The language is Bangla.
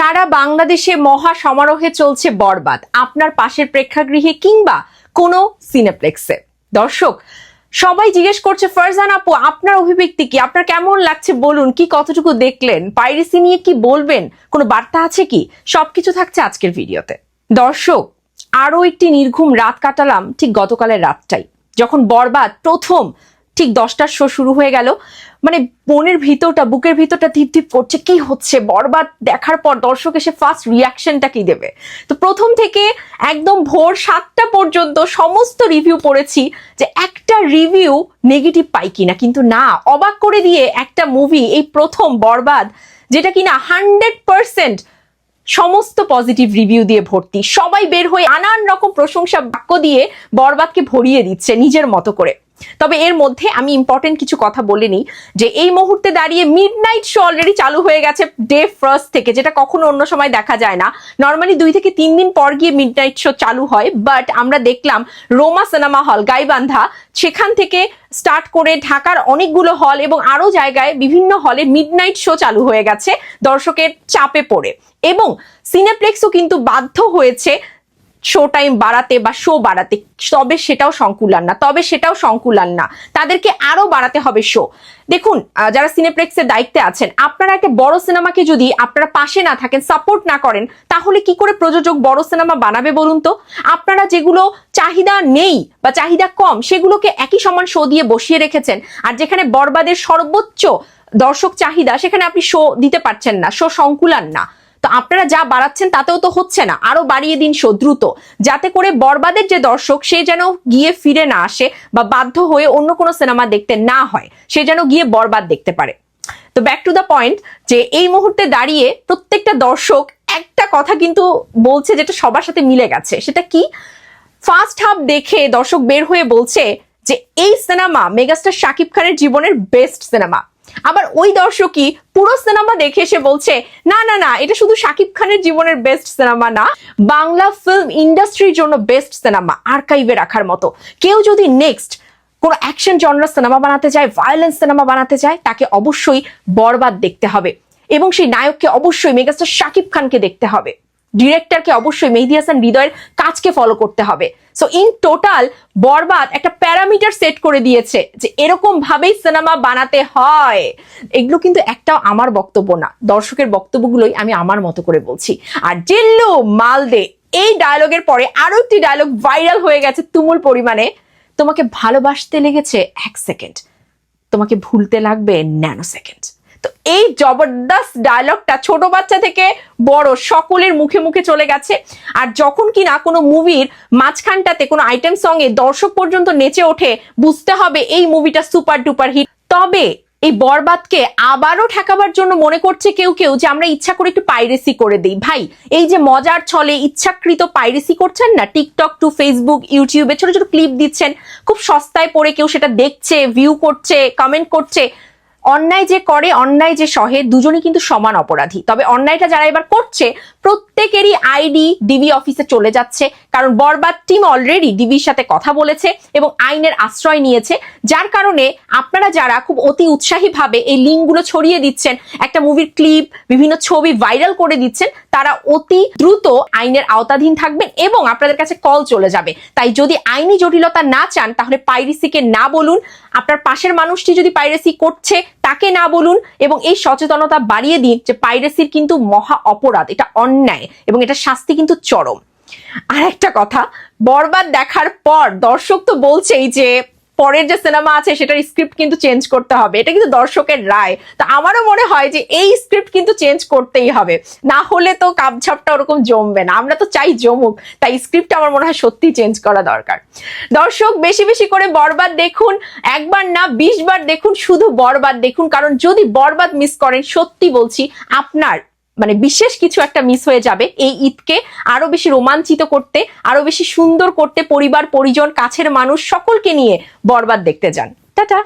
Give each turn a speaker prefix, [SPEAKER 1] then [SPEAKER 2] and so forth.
[SPEAKER 1] সারা বাংলাদেশে মহা সমারোহে চলছে বরবাদ। আপনার পাশের প্রেক্ষাগৃহে কিংবা কোনো সিনেপ্লেক্সে। দর্শক, সবাই জিজ্ঞেস করছে, ফারজান আপু, আপনার অভিব্যক্তি কি? আপনার কেমন লাগছে? বলুন, কি কতটুকু দেখলেন? পাইরেসি নিয়ে কি বলবেন? কোনো বার্তা আছে কি? সবকিছু থাকছে আজকের ভিডিওতে। দর্শক, আরও একটি নির্ঘুম রাত কাটালাম ঠিক গতকালের রাতটাই, যখন বরবাদ প্রথম ঠিক দশটার শো শুরু হয়ে গেল। মানে মনের ভিতরটা, বুকের ভিতরটা ধীপ ধীপ করছে, কি হচ্ছে? বরবাদ দেখার পর দর্শক এসে ফার্স্ট রিয়াকশনটা কি দেবে? তো প্রথম থেকে একদম ভোর সাতটা পর্যন্ত সমস্ত রিভিউ পড়েছি যে একটা রিভিউ নেগেটিভ পাই কিনা। কিন্তু না, অবাক করে দিয়ে একটা মুভি এই প্রথম বরবাদ, যেটা কিনা হান্ড্রেড পার্সেন্ট সমস্ত পজিটিভ রিভিউ দিয়ে ভর্তি। সবাই বের হয়ে নানান রকম প্রশংসা বাক্য দিয়ে বরবাদকে ভরিয়ে দিচ্ছে নিজের মতো করে। তবে এর মধ্যে আমি ইম্পর্টেন্ট কিছু কথা বলে নিই যে এই মুহূর্তে দাঁড়িয়ে মিড নাইট শো অলরেডি চালু হয়ে গেছে ডে ফার্স্ট থেকে, যেটা কখনো অন্য সময় দেখা যায় না। নর্মালি দুই থেকে তিন দিন পর গিয়ে মিড নাইট শো চালু হয় বাট আমরা দেখলাম রোমা সিনেমা হল গাইবান্ধা, সেখান থেকে স্টার্ট করে ঢাকার অনেকগুলো হল এবং আরও জায়গায় বিভিন্ন হলে মিড নাইট শো চালু হয়ে গেছে, দর্শকের চাপে পড়ে। এবং সিনেপ্লেক্সও কিন্তু বাধ্য হয়েছে শো টাইম বাড়াতে বা শো বাড়াতে, তবে সেটাও সংকুলান না, তবে সেটাও সংকুলান না। তাদেরকে আরও বাড়াতে হবে শো দেখুন যারা সিনেপ্লেক্সের দায়িত্বে আছেন, আপনারা একটা বড় সিনেমাকে যদি আপনারা পাশে না থাকেন সাপোর্ট না করেন, তাহলে কি করে প্রযোজক বড় সিনেমা বানাবে বলুন তো? আপনারা যেগুলো চাহিদা নেই বা চাহিদা কম, সেগুলোকে একই সমান শো দিয়ে বসিয়ে রেখেছেন। আর যেখানে বরবাদের সর্বোচ্চ দর্শক চাহিদা, সেখানে আপনি শো দিতে পারছেন না শো সংকুলান না। তো আপনারা যা বাড়াচ্ছেন তাতেও তো হচ্ছে না। আরও বাড়িয়ে দিন শো দ্রুত যাতে করে বরবাদের যে দর্শক, সে যেন গিয়ে ফিরে না আসে বা বাধ্য হয়ে অন্য কোনো সিনেমা দেখতে না হয়, সে যেন গিয়ে বরবাদ দেখতে পারে। তো ব্যাক টু দ্য পয়েন্ট যে এই মুহূর্তে দাঁড়িয়ে প্রত্যেকটা দর্শক একটা কথা কিন্তু বলছে যেটা সবার সাথে মিলে গেছে। সেটা কি? ফার্স্ট হাফ দেখে দর্শক বের হয়ে বলছে যে এই সিনেমা মেগাস্টার শাকিব খানের জীবনের বেস্ট সিনেমা আবার ওই দর্শকই পুরো সিনেমা দেখে এসে বলছে, না না না, এটা শুধু শাকিব খানের জীবনের বেস্ট সিনেমা না। বাংলা ফিল্ম ইন্ডাস্ট্রির জন্য বেস্ট সিনেমা আর্কাইভে রাখার মতো। কেউ যদি নেক্সট কোনো অ্যাকশন জনরা সিনেমা বানাতে চায় ভায়োলেন্স সিনেমা বানাতে চায়, তাকে অবশ্যই বরবাদ দেখতে হবে। এবং সেই নায়ককে অবশ্যই মেগাস্টার শাকিব খানকে দেখতে হবে। ডিরেক্টরকে অবশ্যই মেহেদি হাসান হৃদয়ের কাজকে ফলো করতে হবে। সো ইন টোটাল বরবাদ একটা প্যারামিটার সেট করে দিয়েছে যে এরকম ভাবেই সিনেমা বানাতে হয়। এগুলো কিন্তু একটাও আমার বক্তব্য না। দর্শকের বক্তব্যগুলোই আমি আমার মতো করে বলছি। আর জিল্লু মালদে, এই ডায়লগের পরে আরও একটি ডায়লগ ভাইরাল হয়ে গেছে তুমুল পরিমাণে। তোমাকে ভালোবাসতে লেগেছে এক সেকেন্ড তোমাকে ভুলতে লাগবে ন্যানো সেকেন্ড এই জবরদস্ত ডায়লগটা ছোট বাচ্চা থেকে বড় সকলের মুখে মুখে চলে গেছে। আর যখন কিনা কোনো মুভির মাঝখানটাতে কোনো আইটেম সঙ্গে দর্শক পর্যন্ত নেচে ওঠে, বুঝতে হবে এই মুভিটা সুপার ডুপার হিট তবে এই বরবাদকে আবারও ঠেকাবার জন্য মনে করছে কেউ কেউ যে আমরা ইচ্ছা করে একটু পাইরেসি করে দিই। ভাই, এই যে মজার ছলে ইচ্ছাকৃত পাইরেসি করছেন না? টিকটক টু ফেসবুক ইউটিউবে ছোট ছোট ক্লিপ দিচ্ছেন। খুব সস্তায় পড়ে কেউ সেটা দেখছে ভিউ করছে কমেন্ট করছে। অন্যায় যে করে, অন্যায় যে সহে, দুজনই কিন্তু সমান অপরাধী। তবে অন্যায়টা যারা এবার করছে, প্রত্যেকেরই আইডি ডিবি অফিসে চলে যাচ্ছে, কারণ বরবাদ টিম অলরেডি ডিবির সাথে কথা বলেছে এবং আইনের আশ্রয় নিয়েছে, যার কারণে আপনারা যারা খুব অতি উৎসাহী ভাবে এই লিঙ্কগুলো ছড়িয়ে দিচ্ছেন, একটা মুভির ক্লিপ, বিভিন্ন ছবি ভাইরাল করে দিচ্ছেন, তারা অতি দ্রুত আইনের আওতাধীন থাকবেন এবং আপনাদের কাছে কল চলে যাবে। তাই যদি আইনি জটিলতা না চান, তাহলে পাইরেসিকে না বলুন। আপনার পাশের মানুষটি যদি পাইরেসি করছে তাকে না বলুন এবং এই সচেতনতা বাড়িয়ে দিন যে পাইরেসির কিন্তু মহা অপরাধ, এটা অন্যায় এবং এটা শাস্তি কিন্তু চরম। আর একটা কথা, বরবাদ দেখার পর দর্শক তো বলছেই যে পরের যে সিনেমা আছে সেটার স্ক্রিপ্ট কিন্তু চেঞ্জ করতে হবে। এটা কিন্তু দর্শকের রায়। তো আমারও মনে হয় যে এই স্ক্রিপ্ট কিন্তু চেঞ্জ করতেই হবে। না হলে তো কাপঝাপটা ওরকম জমবে না। আমরা তো চাই জমুক। তাই স্ক্রিপ্ট আমার মনে হয় সত্যি চেঞ্জ করা দরকার। দর্শক, বেশি বেশি করে বরবাদ দেখুন। একবার না, বিশ বার দেখুন, শুধু বরবাদ দেখুন। কারণ যদি বরবাদ মিস করেন, সত্যি বলছি, আপনার মানে বিশেষ কিছু একটা মিস হয়ে যাবে এই ঈদকে আরও বেশি রোমাঞ্চিত করতে, আরও বেশি সুন্দর করতে পরিবার, পরিজন, কাছের মানুষ সকলকে নিয়ে বরবাদ দেখতে যান। টাটা!